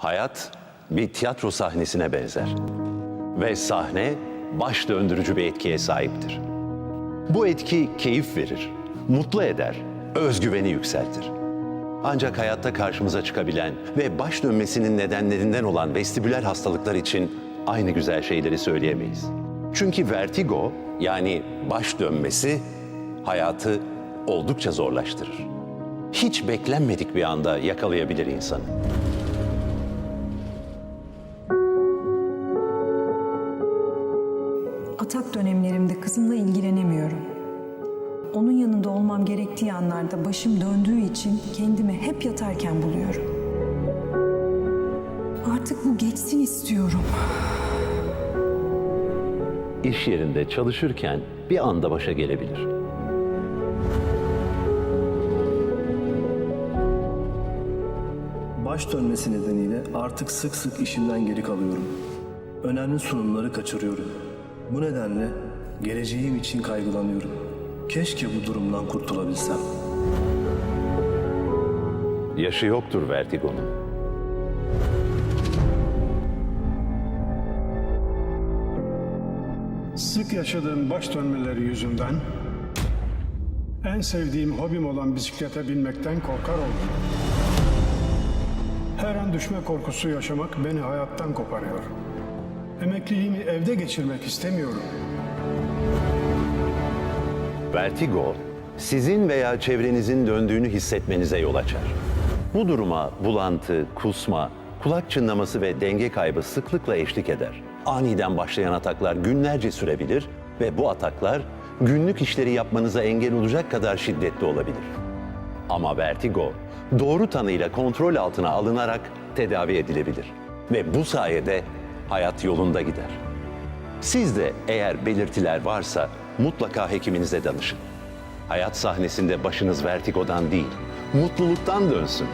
Hayat bir tiyatro sahnesine benzer. Ve sahne baş döndürücü bir etkiye sahiptir. Bu etki keyif verir, mutlu eder, özgüveni yükseltir. Ancak hayatta karşımıza çıkabilen ve baş dönmesinin nedenlerinden olan vestibüler hastalıklar için aynı güzel şeyleri söyleyemeyiz. Çünkü vertigo yani baş dönmesi hayatı oldukça zorlaştırır. Hiç beklenmedik bir anda yakalayabilir insanı. Atak dönemlerimde kızımla ilgilenemiyorum. Onun yanında olmam gerektiği anlarda başım döndüğü için kendimi hep yatarken buluyorum. Artık bu geçsin istiyorum. İş yerinde çalışırken bir anda başa gelebilir. Baş dönmesi nedeniyle artık sık sık işimden geri kalıyorum. Önemli sunumları kaçırıyorum. Bu nedenle geleceğim için kaygılanıyorum. Keşke bu durumdan kurtulabilsem. Yaşı yoktur vertigonun. Sık yaşadığım baş dönmeleri yüzünden en sevdiğim hobim olan bisiklete binmekten korkar oldum. Her an düşme korkusu yaşamak beni hayattan koparıyor. Emekliliğimi evde geçirmek istemiyorum. Vertigo, sizin veya çevrenizin döndüğünü hissetmenize yol açar. Bu duruma bulantı, kusma, kulak çınlaması ve denge kaybı sıklıkla eşlik eder. Aniden başlayan ataklar günlerce sürebilir ve bu ataklar günlük işleri yapmanıza engel olacak kadar şiddetli olabilir. Ama vertigo doğru tanıyla kontrol altına alınarak tedavi edilebilir ve bu sayede hayat yolunda gider. Siz de eğer belirtiler varsa mutlaka hekiminize danışın. Hayat sahnesinde başınız vertigodan değil, mutluluktan dönsün.